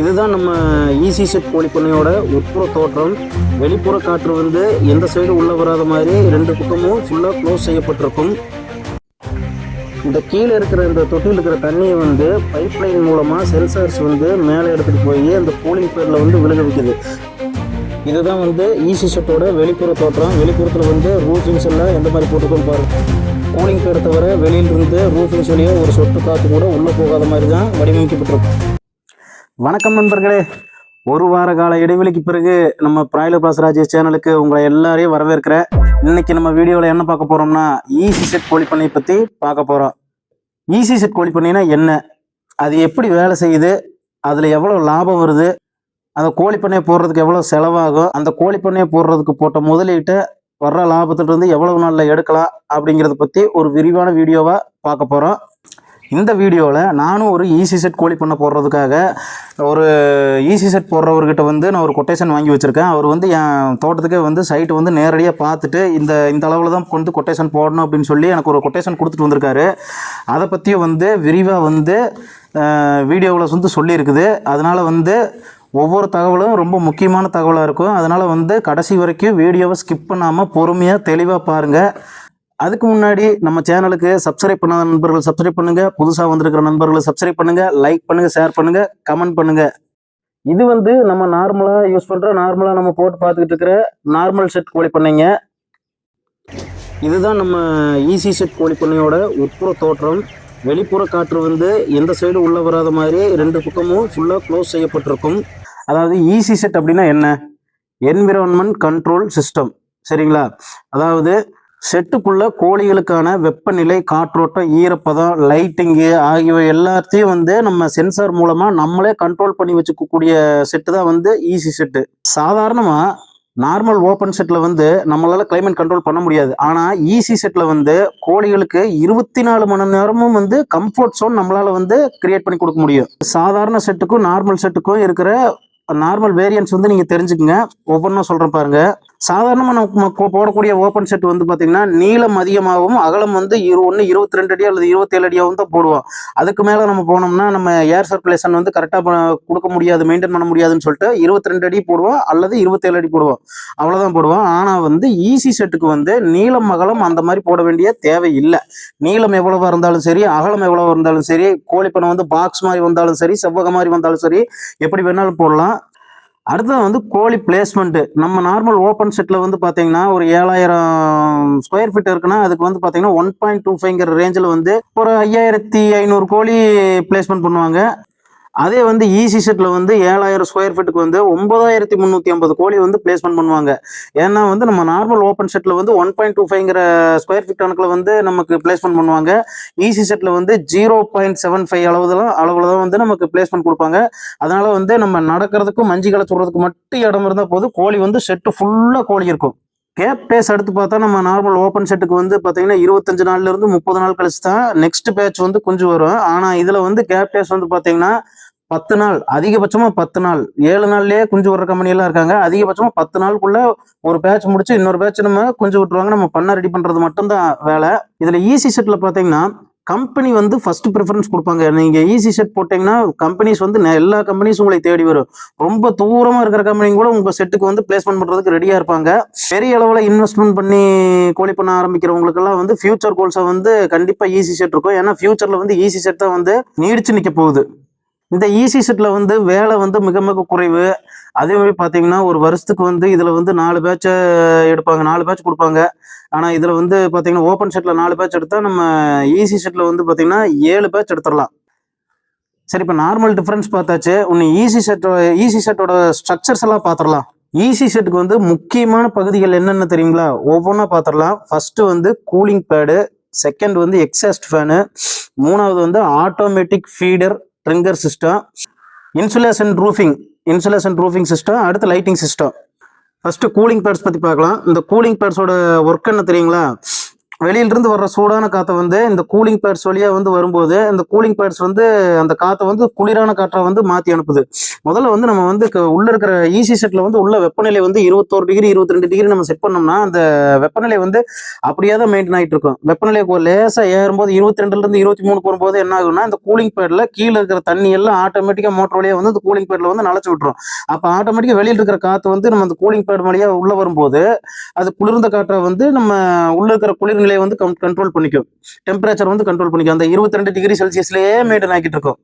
இதுதான் நம்ம easy set கோழிப்பண்ணையோட உட்புற தோற்றம். வெளிப்புற காற்று வந்து எந்த சைடு உள்ள வராத மாதிரி ரெண்டு பக்கமும் ஃபுல்லாக க்ளோஸ் செய்யப்பட்டிருக்கும். இந்த கீழே இருக்கிற இந்த தொட்டியில் இருக்கிற தண்ணியை வந்து பைப் லைன் மூலமாக சென்சார்ஸ் வந்து மேலே எடுத்துகிட்டு போய் அந்த கூலிங் பேரில் வந்து விழுக வைக்குது. இதுதான் வந்து ஈசி செட்டோட வெளிப்புற தோற்றம். வெளிப்புறத்தில் வந்து ரூஃபிங்ஸ் எல்லாம் எந்த மாதிரி போட்டுக்கோன்னு பாருங்கள் கூலிங் பேரை தவிர வெளியிலிருந்து ரூஃபிங்ஸ் வழியாக ஒரு சொட்டு காற்று கூட உள்ளே போகாத மாதிரி தான் வடிவமைக்கப்பட்டிருக்கும். வணக்கம் நண்பர்களே. ஒரு வார கால இடைவெளிக்கு பிறகு நம்ம பிராய்லர் பிளாஸ் சேனலுக்கு உங்களை எல்லாரையும் வரவேற்கிறேன். இன்னைக்கு நம்ம வீடியோவில் என்ன பார்க்க போறோம்னா ஈசி செட் கோழி பண்ணை பற்றி பார்க்க போகிறோம் ஈசி செட் கோழி என்ன? அது எப்படி வேலை செய்யுது? அதில் எவ்வளோ லாபம் வருது? அந்த கோழி பண்ணையை போடுறதுக்கு எவ்வளோ செலவாகும்? அந்த கோழி பண்ணையை போடுறதுக்கு போட்ட முதலீட்டை வர்ற லாபத்திலிருந்து எவ்வளவு நாளில் எடுக்கலாம் அப்படிங்கிறத பற்றி ஒரு விரிவான வீடியோவாக பார்க்க போகிறோம் இந்த வீடியோவில் நானும் ஒரு ஈசி செட் கோழி பண்ண போடுறதுக்காக ஒரு ஈசி செட் போடுறவர்கிட்ட வந்து நான் ஒரு கொட்டேஷன் வாங்கி வச்சுருக்கேன். அவர் வந்து என் தோட்டத்துக்கே வந்து சைட்டு வந்து நேரடியாக பார்த்துட்டு இந்த இந்த அளவில் தான் கொண்டு கொட்டேஷன் போடணும் அப்படின்னு சொல்லி எனக்கு ஒரு கொட்டேஷன் கொடுத்துட்டு வந்திருக்காரு. அதை பற்றியும் வந்து விரிவாக வந்து வீடியோவில் வந்து சொல்லியிருக்குது. அதனால் வந்து ஒவ்வொரு தகவலும் ரொம்ப முக்கியமான தகவலாக இருக்கும். அதனால் வந்து கடைசி வரைக்கும் வீடியோவை ஸ்கிப் பண்ணாமல் பொறுமையாக தெளிவாக பாருங்கள் அதுக்கு முன்னாடி நம்ம சேனலுக்கு சப்ஸ்கிரைப் பண்ணாத நண்பர்கள் சப்ஸ்கிரைப் பண்ணுங்க. புதுசாக வந்திருக்கிற நண்பர்களை சப்ஸ்கிரைப் பண்ணுங்க. லைக் பண்ணுங்க ஷேர் பண்ணுங்க கமெண்ட் பண்ணுங்க. இது வந்து நம்ம நார்மலாக யூஸ் பண்ணுற நார்மலாக நம்ம போட்டு பார்த்துக்கிட்டு இருக்கிற நார்மல் செட் கோழி பண்ணைங்க. இதுதான் நம்ம ஈசி செட் கோழி பண்ணையோட உட்புற தோற்றம். வெளிப்புற காற்று வந்து எந்த சைடு உள்ளே வராத மாதிரி ரெண்டு பக்கமும் ஃபுல்லாக க்ளோஸ் செய்யப்பட்டிருக்கும். அதாவது ஈசி செட் அப்படின்னா என்ன? என்விரான்மெண்ட் கண்ட்ரோல் சிஸ்டம் சரிங்களா? அதாவது செட்டுக்குள்ள கோழிகளுக்கான வெப்பநிலை காற்றோட்டம் ஈரப்பதம் லைட்டிங்கு ஆகியவை எல்லாத்தையும் வந்து நம்ம சென்சார் மூலமா நம்மளே கண்ட்ரோல் பண்ணி வச்சுக்கக்கூடிய செட்டு தான் வந்து ஈஸி செட்டு சாதாரணமா நார்மல் ஓப்பன் செட்டில் வந்து நம்மளால் கிளைமேட் கண்ட்ரோல் பண்ண முடியாது. ஆனால் ஈசி செட்டில் வந்து கோழிகளுக்கு இருபத்தி நாலு மணி நேரமும் வந்து கம்ஃபர்ட் சோன் நம்மளால் வந்து கிரியேட் பண்ணி கொடுக்க முடியும். சாதாரண செட்டுக்கும் நார்மல் செட்டுக்கும் இருக்கிற நார்மல் வேரியன்ஸ் வந்து நீங்கள் தெரிஞ்சுக்கங்க. ஒவ்வொன்றும் சொல்கிறேன் பாருங்கள் சாதாரணமாக நம்ம போடக்கூடிய ஓப்பன் செட் வந்து பார்த்தீங்கன்னா நீளம் அதிகமாகவும் அகலம் வந்து இரு ஒன்று இருபத்தி ரெண்டு அடி அல்லது இருபத்தேழு அடியாகவும் தான் போடுவோம். அதுக்கு மேலே நம்ம போனோம்னா நம்ம ஏர் சர்க்குலேஷன் வந்து கரெக்டாக கொடுக்க முடியாது மெயின்டைன் பண்ண முடியாதுன்னு சொல்லிட்டு இருபத்தி ரெண்டு அடி போடுவோம் அல்லது இருபத்தேழு அடி போடுவோம். அவ்வளோதான் போடுவோம். ஆனால் வந்து ஈஸி செட்டுக்கு வந்து நீளம் அகலம் அந்த மாதிரி போட வேண்டிய தேவை இல்லை. நீளம் எவ்வளவா இருந்தாலும் சரி அகலம் எவ்வளவா இருந்தாலும் சரி கோழிப்பணம் வந்து பாக்ஸ் மாதிரி வந்தாலும் சரி செவ்வகம் மாதிரி வந்தாலும் சரி எப்படி வேணாலும் போடலாம். அடுத்தது வந்து கோழி பிளேஸ்மெண்ட்டு நம்ம நார்மல் ஓப்பன் செட்டில் வந்து பார்த்தீங்கன்னா ஒரு ஏழாயிரம் ஸ்கொயர் ஃபீட் இருக்குன்னா அதுக்கு வந்து பார்த்தீங்கன்னா ஒன் பாயிண்ட் டூ ஃபைவ்ங்கிற ரேஞ்சில் வந்து ஒரு ஐயாயிரத்தி ஐநூறு கோழி பிளேஸ்மெண்ட் பண்ணுவாங்க. அதே வந்து ஈசி செட்டில் வந்து ஏழாயிரம் ஸ்கொயர் ஃபீட்டுக்கு வந்து ஒன்பதாயிரத்தி முந்நூற்றி ஐம்பது கோழி வந்து பிளேஸ்மெண்ட் பண்ணுவாங்க. ஏன்னா வந்து நம்ம நார்மல் ஓப்பன் செட்டில் வந்து ஒன் பாயிண்ட் டூ ஃபைவ்ங்கிற ஸ்கொயர் ஃபீட் கணக்கில் வந்து நமக்கு பிளேஸ்மெண்ட் பண்ணுவாங்க. ஈசி செட்டில் வந்து ஜீரோ பாயிண்ட் செவன் ஃபைவ் அளவு அளவில் தான் வந்து நமக்கு பிளேஸ்மெண்ட் கொடுப்பாங்க. அதனால் வந்து நம்ம நடக்கிறதுக்கும் மஞ்சு களை சுடுறதுக்கு மட்டும் இடம் இருந்தால் போதும். கோழி வந்து செட்டு ஃபுல்லாக கோழி இருக்கும். கேப் பேஸ் எடுத்து பார்த்தா நம்ம நார்மல் ஓப்பன் செட்டுக்கு வந்து பார்த்தீங்கன்னா இருபத்தஞ்சு நாள்ல இருந்து முப்பது நாள் கழிச்சு தான் நெக்ஸ்ட் பேட்ச் வந்து குஞ்சு வரும். ஆனால் இதில் வந்து கேப் பேஸ் வந்து பார்த்தீங்கன்னா பத்து நாள் அதிகபட்சமாக பத்து நாள். ஏழு நாள்லயே குஞ்சு விடுற கம்பெனி எல்லாம் இருக்காங்க. அதிகபட்சமாக பத்து நாளுக்குள்ள ஒரு பேட்ச் முடிச்சு இன்னொரு பேட்ச் நம்ம குஞ்சு விட்டுருவாங்க. நம்ம பண்ண ரெடி பண்ணுறது மட்டும்தான் வேலை. இதில் ஈசி செட்டில் பார்த்தீங்கன்னா கம்பெனி வந்து ஃபர்ஸ்ட் ப்ரிஃபரன்ஸ் கொடுப்பாங்க. நீங்க ஈஸி செட் போட்டீங்கன்னா கம்பெனிஸ் வந்து எல்லா கம்பெனிஸும் உங்களை தேடி வரும். ரொம்ப தூரமா இருக்கிற கம்பெனி கூட உங்க செட்டுக்கு வந்து பிளேஸ்மெண்ட் பண்றதுக்கு ரெடியா இருப்பாங்க. பெரிய அளவுல இன்வெஸ்ட்மெண்ட் பண்ணி கோழி பண்ண ஆரம்பிக்கிறவங்களுக்கெல்லாம் வந்து ஃபியூச்சர் கோல்ஸை வந்து கண்டிப்பா ஈஸி செட் இருக்கும். ஏன்னா ஃபியூச்சர்ல வந்து ஈஸி செட் தான் வந்து நீடிச்சு நிக்க போகுது. இந்த ஈசி செட்டில் வந்து வேலை வந்து மிக மிக குறைவு. அதே மாதிரி பார்த்தீங்கன்னா ஒரு வருஷத்துக்கு வந்து இதில் வந்து நாலு பேட்சை எடுப்பாங்க. நாலு பேட்ச் கொடுப்பாங்க. ஆனால் இதில் வந்து பார்த்தீங்கன்னா ஓப்பன் செட்டில் நாலு பேட்ச் எடுத்தால் நம்ம ஈசி செட்டில் வந்து பார்த்தீங்கன்னா ஏழு பேட்ச் எடுத்துடலாம். சரி இப்போ நார்மல் டிஃப்ரென்ஸ் பார்த்தாச்சு. ஒன்று ஈசி செட்டோ ஈசி செட்டோட ஸ்ட்ரக்சர்ஸ் எல்லாம் பார்த்துடலாம் ஈசி செட்டுக்கு வந்து முக்கியமான பகுதிகள் என்னென்ன தெரியுங்களா? ஒவ்வொன்றா பார்த்துடலாம் ஃபர்ஸ்ட் வந்து கூலிங் பேடு செகண்ட் வந்து எக்ஸாஸ்ட் ஃபேனு மூணாவது வந்து automatic feeder drinker system insulation roofing insulation roofing system அடுத்து lighting system. First cooling pads பற்றி பார்க்கலாம். இந்த கூலிங் பேட்ஸோட ஒர்க் என்ன தெரியுங்களா? வெளியிலிருந்து வர்ற சூடான காற்றை வந்து இந்த கூலிங் பேட்ஸ் வழியாக வந்து வரும்போது இந்த கூலிங் பேட்ஸ் வந்து அந்த காற்றை வந்து குளிரான காற்றை வந்து மாற்றி அனுப்புது. முதல்ல வந்து நம்ம வந்து உள்ளே உள்ள இருக்கிற ஈசி செட்டில் வந்து உள்ள வெப்பநிலை வந்து இருபத்தோரு டிகிரி இருபத்தி ரெண்டு டிகிரி நம்ம செட் பண்ணோம்னா அந்த வெப்பநிலை வந்து அப்படியே தான் மெயின்டைன் ஆகிட்டு இருக்கும். வெப்பநிலை லேசாக ஏறும்போது இருபத்தி ரெண்டுலேருந்து இருபத்தி மூணுக்கு வரும்போது என்ன ஆகும்னா இந்த கூலிங் பேடில் கீழே இருக்கிற தண்ணி எல்லாம் ஆட்டோமேட்டிக்காக மோட்டர் வழியாக வந்து அந்த கூலிங் பேடில் வந்து நனைச்சி விட்டுரும். அப்போ ஆட்டோமேட்டிக்காக வெளியில் இருக்கிற காற்று வந்து நம்ம அந்த கூலிங் பேட் வழியாக உள்ளே வரும்போது அது குளிர்ந்த காற்றை வந்து நம்ம உள்ள இருக்கிற குளிர் நிலையை வந்து கண்ட்ரோல் பண்ணிக்கும். டெம்பரேச்சர் வந்து கண்ட்ரோல் பண்ணிக்கும். அந்த இருபத்தி ரெண்டு டிகிரி செல்சியஸ்லேயே மெயின்டைன் ஆக்கிட்டு இருக்கும்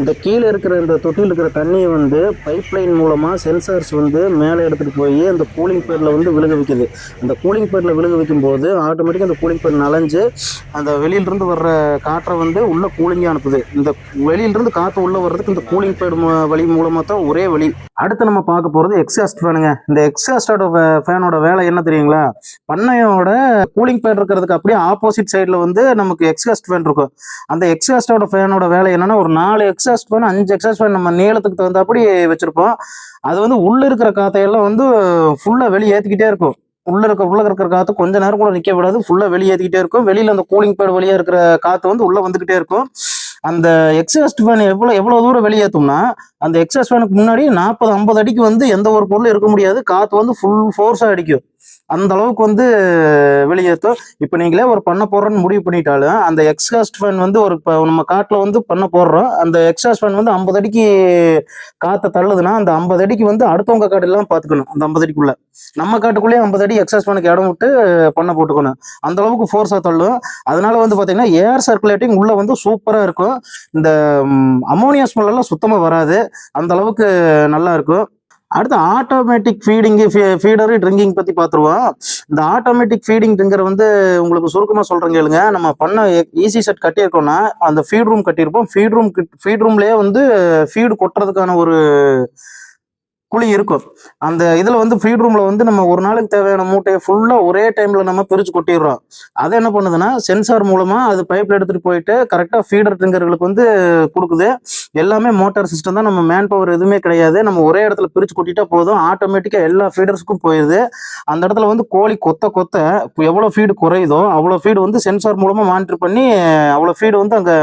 இந்த கீழே இருக்கிற இந்த தொட்டியில் இருக்கிற தண்ணியை வந்து பைப் லைன் மூலமாக சென்சார்ஸ் வந்து மேலே எடுத்துகிட்டு போய் அந்த கூலிங் பேடில் வந்து விழுக வைக்குது. அந்த கூலிங் பேடில் விழுக வைக்கும்போது ஆட்டோமேட்டிக்காக அந்த கூலிங் பேட் நனைஞ்சு அந்த வெளியிலிருந்து வர்ற காற்றை வந்து உள்ளே கூலிங்காக அனுப்புது. இந்த வெளியிலிருந்து காற்று உள்ளே வர்றதுக்கு இந்த கூலிங் பேட் வழி மூலமாக தான் ஒரே வழி. அடுத்து நம்ம பார்க்க போகிறது எக்ஸாஸ்ட் ஃபேனுங்க இந்த எக்ஸாஸ்டோட ஃபேனோட வேலை என்ன தெரியுங்களா? பண்ணையோட கூலிங் பேட் இருக்கிறதுக்கு அப்படியே ஆப்போசிட் சைடில் வந்து நமக்கு எக்ஸாஸ்ட் ஃபேன் இருக்கும். அந்த எக்ஸாஸ்டோட ஃபேனோட வேலை என்னென்னா ஒரு நாலு எக்ஸாஸ்ட் ஃபேன் அஞ்சு எக்ஸாஸ்ட் ஃபேன் நம்ம நீளத்துக்கு தகுந்தாப்படி வச்சுருப்போம். அது வந்து உள்ளே இருக்கிற காத்தையெல்லாம் வந்து ஃபுல்லாக வெளியே ஏற்றிக்கிட்டே இருக்கும். உள்ள இருக்க உள்ள இருக்கிற காத்து கொஞ்ச நேரம் கூட நிக்க விடாது ஃபுல்லா வெளியே இருக்கும். வெளியில அந்த கூலிங் பேட் வழியா இருக்கிற காத்து வந்து உள்ள வந்துகிட்டே இருக்கும். அந்த எக்ஸாஸ்ட் ஃபேன் எவ்வளவு எவ்வளவு தூரம் வெளியேற்றோம்னா அந்த எக்ஸாஸ்ட் ஃபேனுக்கு முன்னாடி நாற்பது ஐம்பது அடிக்கு வந்து எந்த ஒரு பொருளும் இருக்க முடியாது. காற்று வந்து ஃபுல் ஃபோர்ஸாக அடிக்கும். அந்த அளவுக்கு வந்து வெளியேற்றும். இப்போ நீங்களே ஒரு பண்ண போடுறோன்னு முடிவு பண்ணிட்டாலும் அந்த எக்ஸாஸ்ட் ஃபேன் வந்து ஒரு இப்போ நம்ம காட்டில் வந்து பண்ண போடுறோம். அந்த எக்ஸாஸ்ட் ஃபேன் வந்து ஐம்பது அடிக்கு காற்றை தள்ளுதுன்னா அந்த ஐம்பது அடிக்கு வந்து அடுத்தவங்க காட்டெல்லாம் பார்த்துக்கணும் அந்த ஐம்பது அடிக்குள்ள. நம்ம காட்டுக்குள்ளேயே ஐம்பது அடி எக்ஸாஸ்ட் ஃபேனுக்கு இடம் விட்டு பண்ண போட்டுக்கணும். அந்த அளவுக்கு ஃபோர்ஸாக தள்ளும். அதனால வந்து பார்த்தீங்கன்னா ஏர் சர்க்குலேட்டிங் உள்ளே வந்து சூப்பராக இருக்கும். இந்த அமோனியா ஸ்மெல்லாம் சுத்தமாக வராது. அந்த அளவுக்கு நல்லா இருக்கும். அடுத்து ஆட்டோமேட்டிக் ஃபீடிங் ஃபீடரு ட்ரிங்கிங் பற்றி பார்த்துருவோம். இந்த ஆட்டோமேட்டிக் ஃபீடிங் ட்ரிங்கர் வந்து உங்களுக்கு சுருக்கமாக சொல்கிறேன் கேளுங்க. நம்ம பண்ண ஈஸி செட் கட்டியிருக்கோம்னா அந்த ஃபீட் ரூம் கட்டியிருப்போம். ஃபீட் ரூம் ஃபீட் ரூம்லேயே வந்து ஃபீடு கொட்டுறதுக்கான ஒரு குழி இருக்கும். அந்த இதில் வந்து ஃபீட் ரூமில் வந்து நம்ம ஒரு நாளைக்கு தேவையான மூட்டையை ஃபுல்லாக ஒரே டைமில் நம்ம பிரித்து கொட்டிடுறோம். அதை என்ன பண்ணுதுன்னா சென்சார் மூலமாக அது பைப்பில் எடுத்துகிட்டு போயிட்டு கரெக்டாக ஃபீடர் ட்ரிங்கர்களுக்கு வந்து கொடுக்குது. எல்லாமே மோட்டார் சிஸ்டம் தான். நம்ம மேன் பவர் எதுவுமே கிடையாது. நம்ம ஒரே இடத்துல பிரித்து கொட்டிட்டா போதும். ஆட்டோமேட்டிக்காக எல்லா ஃபீடர்ஸ்க்கும் போயிடுது அந்த இடத்துல வந்து கோழி கொத்த கொத்த எவ்வளோ ஃபீடு குறையுதோ அவ்வளோ ஃபீடு வந்து சென்சார் மூலமாக மானிட்டர் பண்ணி அவ்வளோ ஃபீடு வந்து அங்கே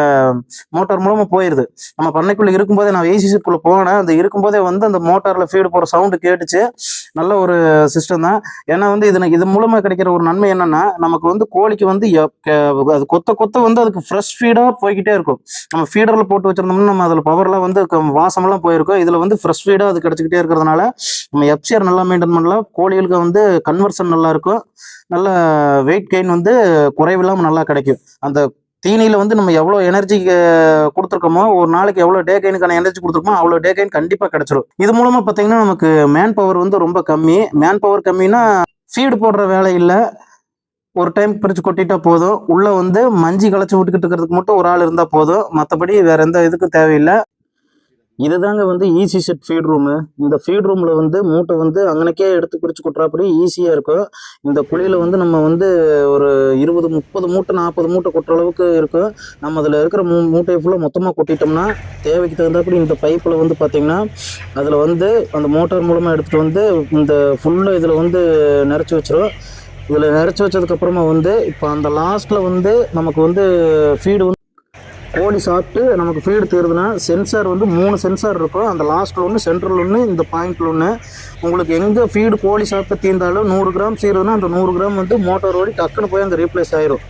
மோட்டார் மூலமாக போயிடுது நம்ம பண்ணைக்குள்ளே இருக்கும்போதே நான் ஏசிசிக்குள்ளே போனேன். அந்த இருக்கும்போதே வந்து அந்த மோட்டாரில் ஃபீடு போகிற சவுண்டு கேட்டுச்சு. நல்ல ஒரு சிஸ்டம் தான். ஏன்னா வந்து இது இது மூலமாக கிடைக்கிற ஒரு நன்மை என்னன்னா நமக்கு வந்து கோழிக்கு வந்து எப்- அது கொத்த கொத்த வந்து அதுக்கு ஃப்ரெஷ் ஃபீடாக போய்கிட்டே இருக்கும். நம்ம ஃபீடரில் போட்டு வச்சிருந்தோம்னா நம்ம அதில் பவர்லாம் வந்து க- வாசமெல்லாம் போயிருக்கும். இதில் வந்து ஃப்ரெஷ் ஃபீடாக அது கிடச்சிக்கிட்டே இருக்கிறதுனால நம்ம எஃப்சிஆர் நல்லா மெயின்டைன் பண்ணலாம். கோழிகளுக்கு வந்து கன்வர்ஷன் நல்லா இருக்கும். நல்ல வெயிட் கெயின் வந்து குறைவில்லாமல் நல்லா கிடைக்கும். அந்த தீனியில் வந்து நம்ம எவ்வளோ எனர்ஜி கொடுத்துருக்கோமோ ஒரு நாளைக்கு எவ்வளோ டே எனர்ஜி கொடுத்துருக்கோமோ அவ்வளோ டே கண்டிப்பாக கிடைச்சிரும். இது மூலமாக பார்த்தீங்கன்னா நமக்கு மேன் பவர் வந்து ரொம்ப கம்மி. மேன் பவர் கம்மின்னா ஃபீடு போடுற வேலை இல்லை. ஒரு டைம் பிரித்து கொட்டிட்டா போதும். உள்ளே வந்து மஞ்சி களைச்சி விட்டுக்கிட்டு இருக்கிறதுக்கு மட்டும் ஒரு ஆள் இருந்தால் போதும். மற்றபடி வேறு எந்த இதுக்கும் தேவையில்லை. இதுதாங்க வந்து ஈஸி செட் ஃபீட் ரூமு இந்த ஃபீட் ரூமில் வந்து மூட்டை வந்து அங்கனக்கே எடுத்து பிரித்து கொட்டுறாப்படி ஈஸியாக இருக்கும். இந்த குழியில் வந்து நம்ம வந்து ஒரு இருபது முப்பது மூட்டை நாற்பது மூட்டை கொட்டுற அளவுக்கு இருக்கும். நம்ம அதில் இருக்கிற மூ மூட்டையை ஃபுல்லாக மொத்தமாக கொட்டிட்டோம்னா தேவைக்கு தகுந்தாப்படி இந்த பைப்பில் வந்து பார்த்திங்கன்னா அதில் வந்து அந்த மோட்டார் மூலமாக எடுத்துகிட்டு வந்து இந்த ஃபுல்லாக இதில் வந்து நிறச்சி வச்சிடும் இதில் நிறச்சி வச்சதுக்கப்புறமா வந்து இப்போ அந்த லாஸ்ட்டில் வந்து நமக்கு வந்து ஃபீடு வந்து கோழி சாப்பிட்டு நமக்கு ஃபீடு தீருதுன்னா சென்சார் வந்து மூணு சென்சார் இருக்கும். அந்த லாஸ்ட்டில் ஒன்று சென்ட்ரல் ஒன்று இந்த பாயிண்டில் ஒன்று உங்களுக்கு எங்கே ஃபீடு கோழி சாப்பிட்டு தீர்ந்தாலும் நூறு கிராம் சீருதுன்னா அந்த நூறு கிராம் வந்து மோட்டார் ஓடி டக்குன்னு போய் அந்த ரீப்ளேஸ் ஆயிரும்.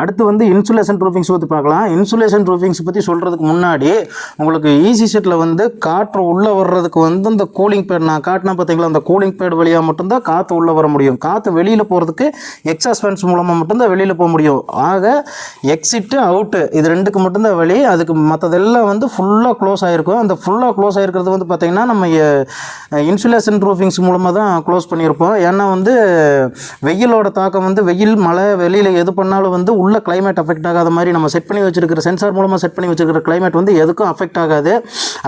அடுத்து வந்து இன்சுலேஷன் ப்ரூஃபிங்ஸ் பற்றி பார்க்கலாம். இன்சுலேஷன் ப்ரூஃபிங்ஸ் பற்றி சொல்கிறதுக்கு முன்னாடி உங்களுக்கு ஈஸி செட்டில் வந்து காற்று உள்ளே வர்றதுக்கு வந்து இந்த கூலிங் பேட் நான் காட்டினா பார்த்தீங்களா அந்த கூலிங் பேட் வழியாக மட்டும்தான் காற்று உள்ளே வர முடியும். காற்று வெளியில் போகிறதுக்கு எக்ஸாஸ் ஃபேன்ஸ் மூலமாக மட்டும்தான் வெளியில் போக முடியும். ஆக எக்ஸிட்டு அவுட்டு இது ரெண்டுக்கு மட்டும்தான் வழி. அதுக்கு மற்றதெல்லாம் வந்து ஃபுல்லாக க்ளோஸ் ஆகிருக்கும் அந்த ஃபுல்லாக க்ளோஸ் ஆகிருக்கிறது வந்து பார்த்திங்கன்னா நம்ம இன்சுலேஷன் ப்ரூஃபிங்ஸ் மூலமாக தான் க்ளோஸ் பண்ணியிருப்போம். ஏன்னா வந்து வெயிலோட தாக்கம் வந்து வெயில் மழை வெளியில் எது பண்ணாலும் வந்து உள்ள climate அஃபெக்ட் ஆகாத மாதிரி நம்ம செட் பண்ணி வச்சிருக்கிற சென்சார் மூலமாக செட் பண்ணி வச்சிருக்கிற கிளைமேட் வந்து எதுக்கும் அஃபெக்ட் ஆகாது.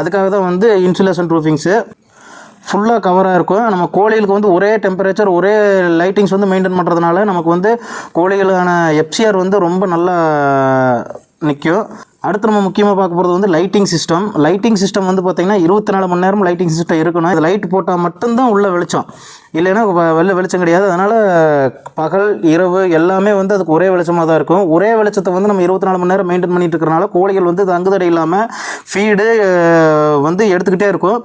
அதுக்காக தான் வந்து இன்சுலேஷன் ப்ரூஃபிங்ஸு ஃபுல்லாக கவராக இருக்கும். நம்ம கோழிகளுக்கு வந்து ஒரே டெம்பரேச்சர் ஒரே லைட்டிங்ஸ் வந்து மெயின்டைன் பண்ணுறதுனால நமக்கு வந்து கோழிகளுக்கான எஃப்சிஆர் வந்து ரொம்ப நல்லா நிற்கும். அடுத்து நம்ம முக்கியமாக பார்க்க போகிறது வந்து லைட்டிங் சிஸ்டம் லைட்டிங் சிஸ்டம் வந்து பார்த்திங்கன்னா இருபத்தி நாலு மணி நேரம் லைட்டிங் சிஸ்டம் இருக்கணும். இது லைட் போட்டால் மட்டும்தான் உள்ள வெளிச்சம். இல்லைன்னா வெளில வெளிச்சம் கிடையாது. அதனால் பகல் இரவு எல்லாமே வந்து அதுக்கு ஒரே வெளிச்சமாக தான் இருக்கும். ஒரே வெளிச்சத்தை வந்து நம்ம இருபத்தி நாலு மணி நேரம் மெயின்டைன் பண்ணிட்டு இருக்கிறனால கோழிகள் வந்து தங்குதடை இல்லாமல் ஃபீடு வந்து எடுத்துக்கிட்டே இருக்கும்.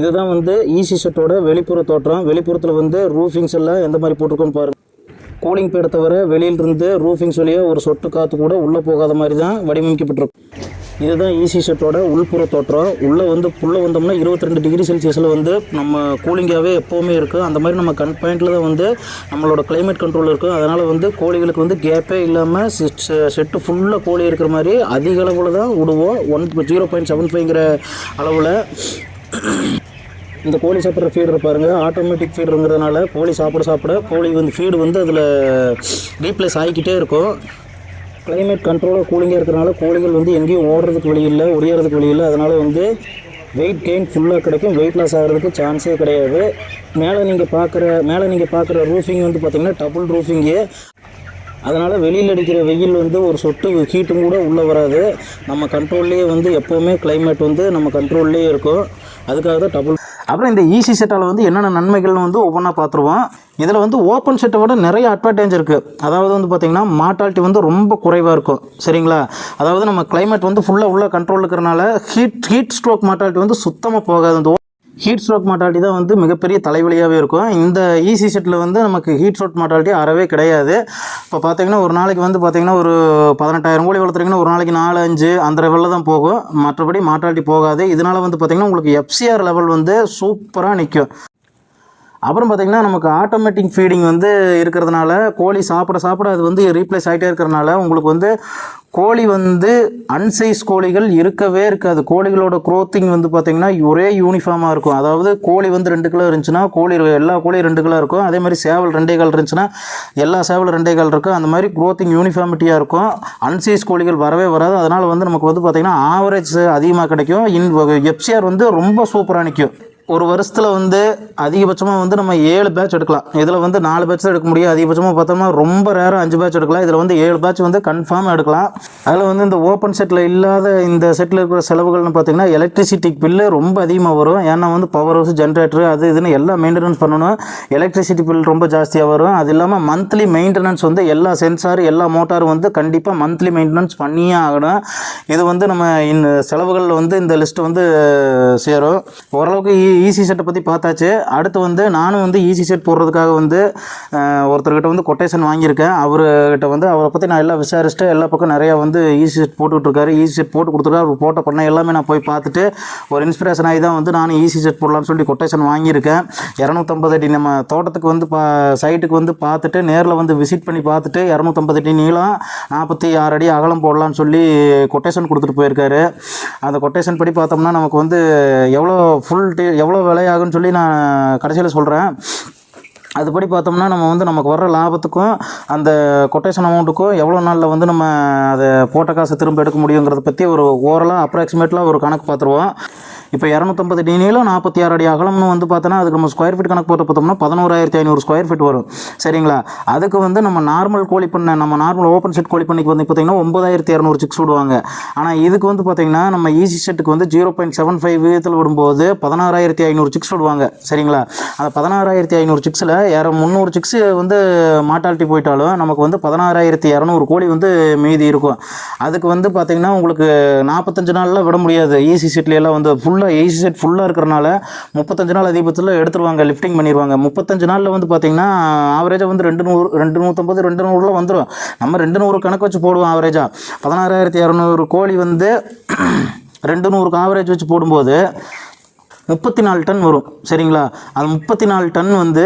இதுதான் வந்து ஈசி செட்டோட வெளிப்புற தோற்றம். வெளிப்புறத்தில் வந்து ரூஃபிங்ஸ் எல்லாம் எந்த மாதிரி போட்டிருக்கோன்னு பாருங்கள் கூலிங் பேடை தவிர வெளியிலிருந்து ரூஃபிங் சொல்லியே ஒரு சொட்டு காற்று கூட உள்ளே போகாத மாதிரி தான் வடிவமைக்கப்பட்டிருக்கும். இதுதான் ஈசி செட்டோட உள்புற தோற்றம். உள்ளே வந்து உள்ளே வந்தோம்னா 22 ரெண்டு டிகிரி செல்சியஸில் வந்து நம்ம கூலிங்காகவே எப்போவுமே இருக்கும் அந்த மாதிரி நம்ம கன் பாயிண்டில் தான் வந்து நம்மளோட கிளைமேட் கண்ட்ரோல் இருக்கும். அதனால் வந்து கோழிகளுக்கு வந்து கேப்பே இல்லாமல் செட்டு ஃபுல்லாக கோழி இருக்கிற மாதிரி அதிக அளவில் தான் விடுவோம். ஒன் ஜீரோ பாயிண்ட் செவன் ஃபைவ்ங்கிற அளவில். இந்த கோழி சாப்பிட்ற ஃபீடர் இருப்பாருங்க ஆட்டோமேட்டிக் ஃபீடருங்கிறதுனால கோழி சாப்பிட சாப்பிட கோழி வந்து ஃபீடு வந்து அதில் ரீப்ளேஸ் ஆகிக்கிட்டே இருக்கும். கிளைமேட் கண்ட்ரோலாக கூலிங்காக இருக்கிறனால கோழிகள் வந்து எங்கேயும் ஓடுறதுக்கு வழி இல்லை ஒடியறதுக்கு வழி இல்லை. அதனால் வந்து வெயிட் கெயின் ஃபுல்லாக கிடைக்கும். வெயிட் லாஸ் ஆகிறதுக்கு சான்ஸே கிடையாது. மேலே நீங்கள் பார்க்குற மேலே நீங்கள் பார்க்குற ரூஃபிங் வந்து பார்த்திங்கன்னா டபுள் ரூஃபிங்கு அதனால் வெளியில் அடிக்கிற வெயில் வந்து ஒரு சொட்டு ஹீட்டும் கூட உள்ளே வராது. நம்ம கண்ட்ரோல்லையே வந்து எப்போவுமே கிளைமேட் வந்து நம்ம கண்ட்ரோல்லையே இருக்கும். அதுக்காக தான் டபுள் அப்புறம் இந்த ஈசி செட்டால் வந்து என்னென்ன நன்மைகள்னு வந்து ஒவ்வொன்றா பார்த்துருவோம். இதில் வந்து ஓப்பன் செட்டை விட நிறைய அட்வான்டேஜ் இருக்குது அதாவது வந்து பார்த்திங்கன்னா மார்ட்டாலிட்டி வந்து ரொம்ப குறைவாக இருக்கும். சரிங்களா? அதாவது நம்ம கிளைமேட் வந்து ஃபுல்லாக உள்ள கண்ட்ரோல் இருக்கிறனால ஹீட் ஹீட் ஸ்ட்ரோக் மார்ட்டாலிட்டி வந்து சுத்தமாக போகாது. ஹீட் ஸ்ட்ரோக் மாட்டாலிட்டி தான் வந்து மிகப்பெரிய தலைவலியாகவே இருக்கும். இந்த ஈசி செட்டில் வந்து நமக்கு ஹீட் ஸ்ட்ரோக் மாட்டாலிட்டி அறவே கிடையாது. இப்போ பார்த்தீங்கன்னா ஒரு நாளைக்கு வந்து பார்த்தீங்கன்னா ஒரு பதினெட்டாயிரம் கோடி வளர்த்துறீங்கன்னா ஒரு நாளைக்கு நாலு அஞ்சு அந்த லெவலில் தான் போகும். மற்றபடி மாட்டாலிட்டி போகாது. இதனால் வந்து பார்த்தீங்கன்னா உங்களுக்கு எஃப்சிஆர் லெவல் வந்து சூப்பராக நிற்கும் அப்புறம் பார்த்திங்கன்னா நமக்கு ஆட்டோமேட்டிக் ஃபீடிங் வந்து இருக்கிறதுனால கோழி சாப்பிட சாப்பிட அது வந்து ரீப்ளேஸ் ஆகிட்டே இருக்கிறனால உங்களுக்கு வந்து கோழி வந்து அன்சைஸ் கோழிகள் இருக்கவே இருக்காது. கோழிகளோட குரோத்திங் வந்து பார்த்திங்கன்னா ஒரே யூனிஃபார்மாக இருக்கும். அதாவது கோழி வந்து ரெண்டு கிலோ இருந்துச்சுன்னா கோழி எல்லா கோழியும் ரெண்டு கிலோ இருக்கும். அதே மாதிரி சேவல் ரெண்டே கால் இருந்துச்சுன்னா எல்லா சேவல் ரெண்டே கால் இருக்கும். அந்த மாதிரி குரோத்திங் யூனிஃபார்மிட்டியாக இருக்கும். அன்சைஸ் கோழிகள் வரவே வராது. அதனால் வந்து நமக்கு வந்து பார்த்திங்கன்னா ஆவரேஜ் அதிகமாக கிடைக்கும். இன் எஃப்சிஆர் வந்து ரொம்ப சூப்பராக நிற்கும் ஒரு வருஷத்தில் வந்து அதிகபட்சமாக வந்து நம்ம ஏழு பேட்ச் எடுக்கலாம். இதில் வந்து நாலு பேட்ச் தான் எடுக்க முடியும். அதிகபட்சமாக பார்த்தோம்னா ரொம்ப ரேராக அஞ்சு பேட்ச் எடுக்கலாம். இதில் வந்து ஏழு பேட்ச் வந்து கன்ஃபார்ம் எடுக்கலாம். அதில் வந்து இந்த ஓப்பன் செட்டில் இல்லாத இந்த செட்டில் இருக்கிற செலவுகள்னு பார்த்தீங்கன்னா எலக்ட்ரிசிட்டி பில்லு ரொம்ப அதிகமாக வரும். ஏன்னா வந்து பவர் ஹவுஸ் ஜென்ரேட்டர் அது இதுன்னு எல்லாம் மெயின்டெனன்ஸ் பண்ணணும். எலக்ட்ரிசிட்டி பில் ரொம்ப ஜாஸ்தியாக வரும். அது இல்லாமல் மந்த்லி மெயின்டெனன்ஸ் வந்து எல்லா சென்சார் எல்லா மோட்டாரும் வந்து கண்டிப்பாக மந்த்லி மெயின்டெனன்ஸ் பண்ணியே ஆகணும். இது வந்து நம்ம இந்த செலவுகளில் வந்து இந்த லிஸ்ட் வந்து சேரும். ஓரளவுக்கு ஈஸி செட்டை பற்றி பார்த்தாச்சு. அடுத்து வந்து நானும் வந்து ஈஸி செட் போடுறதுக்காக வந்து ஒருத்தர்கிட்ட வந்து கொட்டேஷன் வாங்கியிருக்கேன். அவர்கிட்ட வந்து அவரை பற்றி நான் எல்லாம் விசாரிச்சுட்டு எல்லா பக்கம் நிறையா வந்து ஈஸி செட் போட்டுக்கிட்டு இருக்காரு. ஈஸி செட் போட்டு கொடுத்துருக்காரு. அவர் போட்ட பண்ண எல்லாமே நான் போய் பார்த்துட்டு ஒரு இன்ஸ்பிரேஷன் ஆகி தான் வந்து நானும் ஈஸி செட் போடலாம்னு சொல்லி கொட்டேஷன் வாங்கியிருக்கேன். இரநூத்தம்பது அடி நம்ம தோட்டத்துக்கு வந்து பா சைட்டுக்கு வந்து பார்த்துட்டு நேரில் வந்து விசிட் பண்ணி பார்த்துட்டு இரநூத்தம்பது அடி நீளம் நாற்பத்தி ஆறு அடி அகலம் போடலாம்னு சொல்லி கொட்டேஷன் கொடுத்துட்டு போயிருக்காரு. அந்த கொட்டேஷன் படி பார்த்தோம்னா நமக்கு வந்து எவ்வளோ ஃபுல் டே எவ்வளோ விலையாகும்னு சொல்லி நான் கடைசியில் சொல்கிறேன் அதுபடி பார்த்தோம்னா நம்ம வந்து நமக்கு வர்ற லாபத்துக்கும் அந்த கொட்டேஷன் அமௌண்ட்டுக்கும் எவ்வளோ நாளில் வந்து நம்ம அதை போட்ட காசை திரும்ப எடுக்க முடியுங்கிறத பற்றி ஒரு ஓரலாக அப்ராக்சிமேட்லாம் ஒரு கணக்கு பார்த்துருவோம். இப்போ இரநூத்தம்பது டி நீளம் நாற்பத்தி ஆறு அடி அகலம்னு வந்து பார்த்தோன்னா அதுக்கு நம்ம ஸ்கொயர் ஃபீட் கணக்கு போட்டு பார்த்தோம்னா பதினோராயிரத்தி ஐநூறு ஸ்கொயர் ஃபீட் வரும். சரிங்களா? அதுக்கு வந்து நம்ம நார்மல் கோழி பண்ணை நம்ம நார்மல் ஓப்பன் செட் கோழி பண்ணிக்கு வந்து பார்த்தீங்கன்னா ஒம்பதாயிரத்தி இரநூறு சிக்ஸ் விடுவாங்க. ஆனால் இதுக்கு வந்து பார்த்திங்கன்னா நம்ம ஈஸி செட்டுக்கு வந்து ஜீரோ பாயிண்ட் செவன் ஃபைவ் விதத்தில் விடும்போது பதினாறாயிரத்தி ஐநூறு சிக்ஸ் விடுவாங்க. சரிங்களா? அந்த பதினாறாயிரத்தி ஐநூறு சிக்ஸில் ஏற முந்நூறு சிக்ஸ் வந்து மாட்டாலிட்டி போயிட்டாலும் நமக்கு வந்து பதினாறாயிரத்தி இரநூறு கோழி வந்து மீதி இருக்கும். அதுக்கு வந்து பார்த்திங்கன்னா உங்களுக்கு நாற்பத்தஞ்சு நாளில் விட முடியாது. ஈசி செட்லையெல்லாம் வந்து ஃபுல் ஃபுல்லாக ஏசி செட் ஃபுல்லாக இருக்கிறனால முப்பத்தஞ்சு நாள் அதிகபட்சத்தில் எடுத்துருவாங்க லிஃப்டிங் பண்ணிடுவாங்க முப்பத்தஞ்சு நாளில் வந்து பார்த்தீங்கன்னா ஆவரேஜாக வந்து ரெண்டு நூறு ரெண்டு நூற்றம்பது ரெண்டு நூறுலாம் வந்துடும் நம்ம ரெண்டு நூறு கணக்கு வச்சு போடுவோம் ஆவரேஜாக பதினாறாயிரத்தி இரநூறு கோழி வந்து ரெண்டு நூறுக்கு ஆவரேஜ் வச்சு போடும்போது முப்பத்தி நாலு டன் வரும் சரிங்களா? அது முப்பத்தி நாலு டன் வந்து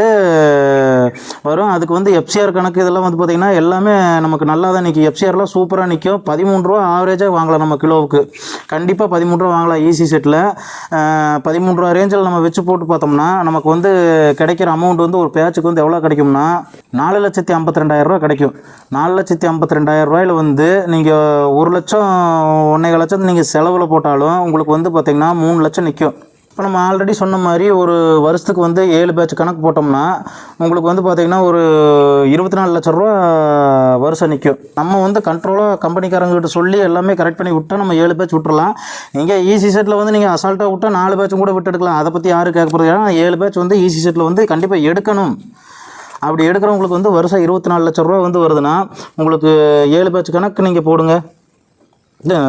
வரும். அதுக்கு வந்து எஃப்சிஆர் கணக்கு இதெல்லாம் வந்து பார்த்திங்கன்னா எல்லாமே நமக்கு நல்லா தான் நிற்கும் எஃப்சிஆர்லாம் சூப்பராக நிற்கும் பதிமூணு ரூபா ஆவரேஜாக வாங்கலாம் நம்ம கிலோவுக்கு. கண்டிப்பாக பதிமூணு ரூபா வாங்கலாம் ஈஸி செட்டில் பதிமூணு ரூபா ரேஞ்சில் நம்ம வச்சு போட்டு பார்த்தோம்னா நமக்கு வந்து கிடைக்கிற அமௌண்ட் வந்து ஒரு பேச்சுக்கு வந்து எவ்வளோ கிடைக்கும்னா நாலு லட்சத்தி ஐம்பத்தி ரெண்டாயிரம் ரூபா கிடைக்கும். நாலு லட்சத்தி ஐம்பத்தி ரெண்டாயிரம் ரூபாயில் வந்து நீங்கள் ஒரு லட்சம் ஒன்றேகால் லட்சம் நீங்கள் செலவில் போட்டாலும் உங்களுக்கு வந்து பார்த்திங்கன்னா மூணு லட்சம் நிற்கும் இப்போ நம்ம ஆல்ரெடி சொன்ன மாதிரி ஒரு வருஷத்துக்கு வந்து ஏழு பேட்ச் கணக்கு போட்டோம்னா உங்களுக்கு வந்து பார்த்திங்கன்னா ஒரு இருபத்தி நாலு லட்ச ரூபா வருஷம் நிற்கும் நம்ம வந்து கண்ட்ரோலாக கம்பெனிக்காரங்ககிட்ட சொல்லி எல்லாமே கரெக்ட் பண்ணி விட்டால் நம்ம ஏழு பேட்ச் விட்டுறலாம். இங்கே ஈஸி செட்டில் வந்து நீங்கள் அசால்ட்டாக விட்டால் நாலு பேட்சும் கூட விட்டு எடுக்கலாம். அதை பற்றி யாரும் கேட்க போகிறது ஏன்னா ஏழு பேட்ச் வந்து ஈஸி செட்டில் வந்து கண்டிப்பாக எடுக்கணும். அப்படி எடுக்கிறவங்களுக்கு வந்து வருஷம் இருபத்தி நாலு லட்ச ரூபா வந்து வருதுன்னா உங்களுக்கு ஏழு பேட்ச் கணக்கு நீங்கள் போடுங்க. இல்லை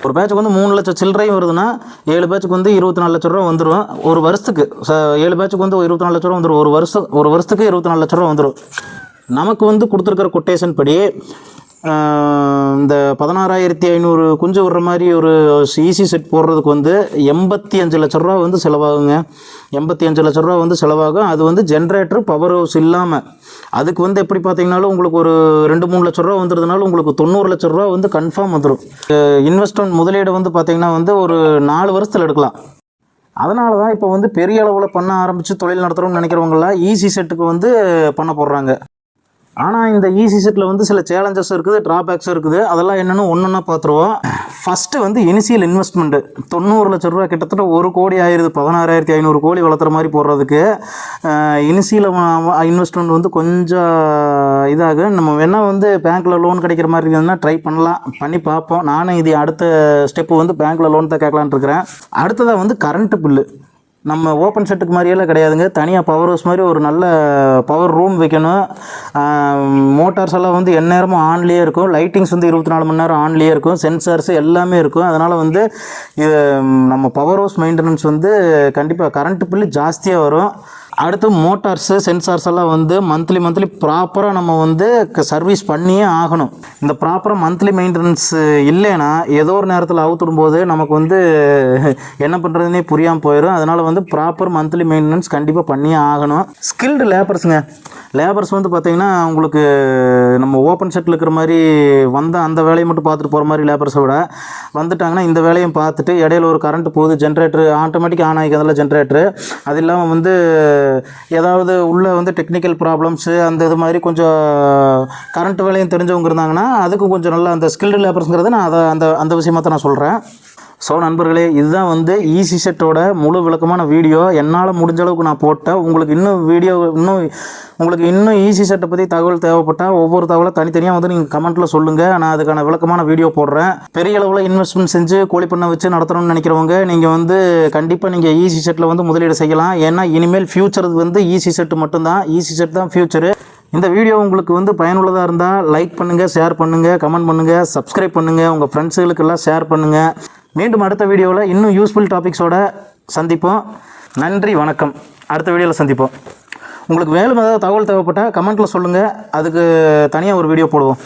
ஒரு பேட்சுக்கு வந்து மூணு லட்சம் சில்லறையும் வருதுன்னா ஏழு பேட்சுக்கு வந்து இருபத்தி நாலு லட்ச ரூபா வந்துடும் ஒரு வருஷத்துக்கு ஏழு பேட்சுக்கு வந்து இருபத்தி நாலு லட்ச ரூபா வந்துடும் ஒரு வருஷம் ஒரு வருஷத்துக்கு இருபத்தி நாலு லட்ச ரூபா வந்துடும் நமக்கு வந்து கொடுத்துருக்கிற கொட்டேஷன் படி இந்த பதினாறாயிரத்தி ஐநூறு குஞ்சு விடுற மாதிரி ஒரு ஈசி செட் போடுறதுக்கு வந்து எண்பத்தி அஞ்சு லட்ச ரூபா வந்து செலவாகுங்க. எண்பத்தி அஞ்சு லட்ச ரூபா வந்து செலவாகும். அது வந்து ஜென்ரேட்டர் பவர் ஹவுஸ் இல்லாமல் அதுக்கு வந்து எப்படி பார்த்தீங்கனாலும் உங்களுக்கு ஒரு ரெண்டு மூணு லட்ச ரூபா வந்துருதுனால உங்களுக்கு தொண்ணூறு லட்ச ரூபா வந்து கன்ஃபார்ம் வந்துடும் இன்வெஸ்ட்மெண்ட் முதலீடு வந்து பார்த்தீங்கன்னா வந்து ஒரு நாலு வருஷத்தில் எடுக்கலாம். அதனால தான் இப்போ வந்து பெரிய அளவில் பண்ண ஆரம்பித்து தொழில் நடத்துகிறோம்னு நினைக்கிறவங்களாம் ஈஸி செட்டுக்கு வந்து பண்ண போடுறாங்க. ஆனால் இந்த ஈஸி செட்டில் வந்து சில சேலஞ்சஸ் இருக்குது ட்ராபேக்ஸ் இருக்குது. அதெல்லாம் என்னென்னு ஒன்றா பார்த்துருவோம். ஃபஸ்ட்டு வந்து இனிஷியல் இன்வெஸ்ட்மெண்ட்டு தொண்ணூறு லட்ச ரூபா கிட்டத்தட்ட ஒரு கோடி ஆயிடுது பதினாறாயிரத்தி ஐநூறு கோடி வளர்த்துற மாதிரி போடுறதுக்கு. இனிஷியல் இன்வெஸ்ட்மெண்ட் வந்து கொஞ்சம் இதாகும் நம்ம வேணால் வந்து பேங்க்கில் லோன் கிடைக்கிற மாதிரி இருந்ததுன்னா ட்ரை பண்ணலாம். பண்ணி பார்ப்போம். நானும் இது அடுத்த ஸ்டெப்பு வந்து பேங்க்கில் லோன் தான் கேட்கலான்ட்டு இருக்கிறேன். அடுத்ததாக வந்து கரண்ட்டு பில்லு நம்ம ஓப்பன் செட்டுக்கு மாதிரியெல்லாம் கிடையாதுங்க. தனியாக பவர் ஹவுஸ் மாதிரி ஒரு நல்ல பவர் ரூம் வைக்கணும். மோட்டார்ஸ் எல்லாம் வந்து எந்நேரமும் ஆன்லேயே இருக்கும். லைட்டிங்ஸ் வந்து இருபத்தி நாலு மணி நேரம் ஆன்லேயே இருக்கும். சென்சார்ஸ் எல்லாமே இருக்கும். அதனால் வந்து இது நம்ம பவர் ஹவுஸ் மெயின்டெனன்ஸ் வந்து கண்டிப்பாக கரண்ட்டு பில்லு ஜாஸ்தியாக வரும். அடுத்து மோட்டார்ஸு சென்சார்ஸ் எல்லாம் வந்து மந்த்லி மந்த்லி ப்ராப்பராக நம்ம வந்து சர்வீஸ் பண்ணியே ஆகணும். இந்த ப்ராப்பராக மந்த்லி மெயின்டெனன்ஸ் இல்லைன்னா ஏதோ ஒரு நேரத்தில் அவுத்துடும்போது நமக்கு வந்து என்ன பண்ணுறதுனே புரியாமல் போயிடும் அதனால் வந்து ப்ராப்பர் மந்த்லி மெயின்டெனன்ஸ் கண்டிப்பாக பண்ணியே ஆகணும். ஸ்கில்டு லேபர்ஸுங்க லேபர்ஸ் வந்து பார்த்திங்கன்னா உங்களுக்கு நம்ம ஓப்பன் செட்டில் இருக்கிற மாதிரி வந்த அந்த வேலையை மட்டும் பார்த்துட்டு போகிற மாதிரி லேபர்ஸை விட வந்துட்டாங்கன்னா இந்த வேலையும் பார்த்துட்டு இடையில ஒரு கரண்ட் போகுது ஜென்ரேட்டர் ஆட்டோமேட்டிக் ஆன் ஆகிக்கிறதுல ஜென்ரேட்டர் அது இல்லாமல் வந்து ஏதாவது உள்ளே வந்து டெக்னிக்கல் ப்ராப்ளம்ஸு அந்த இது மாதிரி கொஞ்சம் கரண்ட் வேலையும் தெரிஞ்சவங்க இருந்தாங்கன்னா அதுக்கும் கொஞ்சம் நல்லா அந்த ஸ்கில்டு லேபர்ஸுங்கிறத நான் அதை அந்த அந்த விஷயமாக தான் நான் சொல்கிறேன் ஸோ நண்பர்களே இதுதான் வந்து ஈசி செட்டோட முழு விளக்கமான வீடியோ. என்னால் முடிஞ்ச அளவுக்கு நான் போட்டேன். உங்களுக்கு இன்னும் வீடியோ இன்னும் உங்களுக்கு இன்னும் ஈசி செட்டை பற்றி தகவல் தேவைப்பட்டால் ஒவ்வொரு தகவலும் தனித்தனியாக வந்து நீங்கள் கமெண்ட்டில் சொல்லுங்கள் நான் அதுக்கான விளக்கமான வீடியோ போடுறேன். பெரிய அளவில் இன்வெஸ்ட்மெண்ட் செஞ்சு கோழி பண்ணை வச்சு நடத்தணும்னு நினைக்கிறவங்க நீங்கள் வந்து கண்டிப்பாக நீங்கள் ஈசி செட்டில் வந்து முதலீடு செய்யலாம். ஏன்னா இனிமேல் ஃப்யூச்சர் வந்து ஈசி செட்டு மட்டும்தான். ஈசி செட் தான் ஃப்யூச்சரு இந்த வீடியோ உங்களுக்கு வந்து பயனுள்ளதாக இருந்தால் லைக் பண்ணுங்கள் ஷேர் பண்ணுங்கள் கமெண்ட் பண்ணுங்கள் சப்ஸ்கிரைப் பண்ணுங்கள் உங்கள் ஃப்ரெண்ட்ஸுகளுக்கெல்லாம் ஷேர் பண்ணுங்கள் மீண்டும் அடுத்த வீடியோவில் இன்னும் யூஸ்ஃபுல் டாபிக்ஸோட சந்திப்போம். நன்றி வணக்கம். அடுத்த வீடியோவில் சந்திப்போம். உங்களுக்கு மேலும் ஏதாவது தகவல் தேவைப்பட்டால் கமெண்ட்டில் சொல்லுங்கள் அதுக்கு தனியாக ஒரு வீடியோ போடுவோம்.